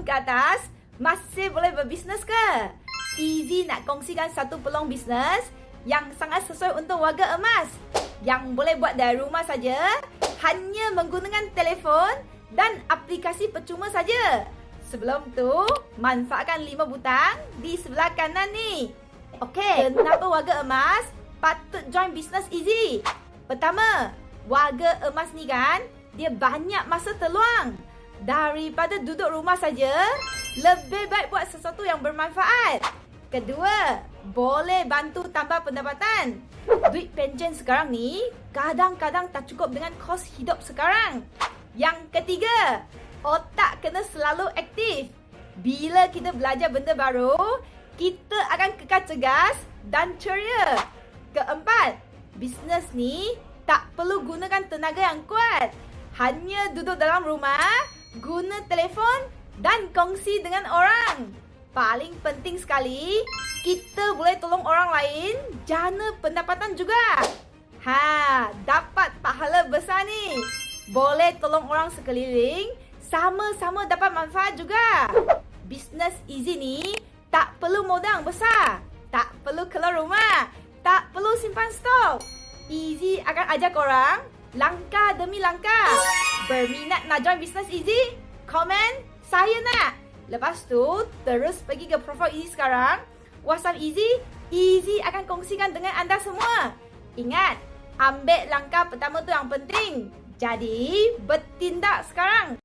tahun ke atas masih boleh berbisnes ke? Easy nak kongsikan satu peluang bisnes yang sangat sesuai untuk warga emas. Yang boleh buat dari rumah saja, hanya menggunakan telefon dan aplikasi percuma saja. Sebelum tu, manfaatkan lima butang di sebelah kanan ni. Okey, kenapa warga emas patut join bisnes Easy? Pertama, warga emas ni kan, dia banyak masa terluang. Daripada duduk rumah saja, lebih baik buat sesuatu yang bermanfaat. Kedua, boleh bantu tambah pendapatan. Duit pension sekarang ni kadang-kadang tak cukup dengan kos hidup sekarang. Yang ketiga, otak kena selalu aktif. Bila kita belajar benda baru, kita akan kekal cegas dan ceria. Keempat, bisnes ni tak perlu gunakan tenaga yang kuat. Hanya duduk dalam rumah, guna telefon dan kongsi dengan orang. Paling penting sekali, kita boleh tolong orang lain, jana pendapatan juga. Ha, dapat pahala besar ni. Boleh tolong orang sekeliling, sama-sama dapat manfaat juga. Bisnes easy ni tak perlu modal besar. Tak perlu keluar rumah. Tak perlu simpan stok. Easy akan ajak orang langkah demi langkah. Berminat nak join bisnes easy? Komen, saya nak. Lepas tu, terus pergi ke profil Easy sekarang. WhatsApp Easy, Easy akan kongsikan dengan anda semua. Ingat, ambil langkah pertama tu yang penting. Jadi, bertindak sekarang.